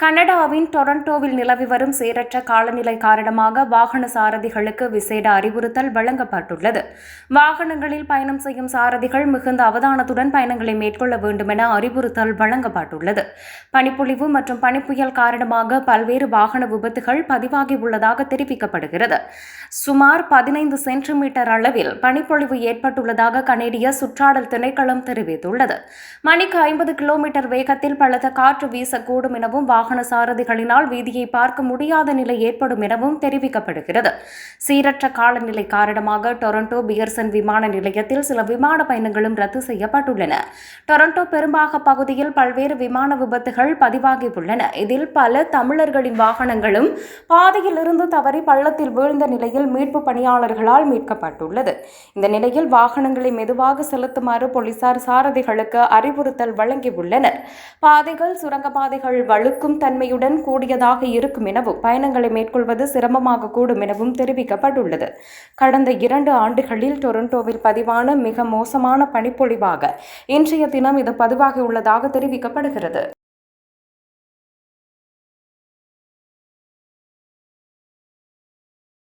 கனடாவின் டொரண்டோவில் நிலவி வரும் சீரற்ற காலநிலை காரணமாக வாகன சாரதிகளுக்கு விசேட அறிவுறுத்தல் வழங்கப்பட்டுள்ளது. வாகனங்களில் பயணம் செய்யும் சாரதிகள் மிகுந்த அவதானத்துடன் பயணங்களை மேற்கொள்ள வேண்டும் என அறிவுறுத்தல் வழங்கப்பட்டுள்ளது. பனிப்பொழிவு மற்றும் பனிப்புயல் காரணமாக பல்வேறு வாகன விபத்துகள் பதிவாகியுள்ளதாக தெரிவிக்கப்படுகிறது. சுமார் பதினைந்து சென்டிமீட்டர் அளவில் பனிப்பொழிவு ஏற்பட்டுள்ளதாக கனேடிய சுற்றாடல் திணைக்களம் தெரிவித்துள்ளது. மணிக்கு ஐம்பது கிலோமீட்டர் வேகத்தில் பலத்த காற்று வீசக்கூடும் எனவும் வாகன சாரதிகளினால் வீதியை பார்க்க முடியாத நிலை ஏற்படும் எனவும் தெரிவிக்கப்படுகிறது. சீரற்ற காலநிலை காரணமாக டொரண்டோ பியர்சன் விமான நிலையத்தில் சில விமான பயணங்களும் ரத்து செய்யப்பட்டுள்ளன. டொரண்டோ பெரும்பாக பகுதியில் பல்வேறு விமான விபத்துகள் பதிவாகியுள்ளன. இதில் பல தமிழர்களின் வாகனங்களும் பாதையில் இருந்து தவறி பள்ளத்தில் வீழ்ந்த நிலையில் மீட்பு பணியாளர்களால் மீட்கப்பட்டுள்ளது. இந்த நிலையில் வாகனங்களை மெதுவாக செலுத்துமாறு போலீசார் சாரதிகளுக்கு அறிவுறுத்தல் வழங்கியுள்ளனர். பாதைகள் சுரங்கப்பாதைகள் வழுக்கும் தன்மையுடன் கூடியதாக இருக்கும் எனவும் பயணங்களை மேற்கொள்வது சிரமமாக கூடும் எனவும் தெரிவிக்கப்பட்டுள்ளது. கடந்த இரண்டு ஆண்டுகளில் டொரண்டோவில் பதிவான மிக மோசமான பனிப்பொழிவாக இன்றைய தினம் இது பதிவாகியுள்ளதாக தெரிவிக்கப்படுகிறது.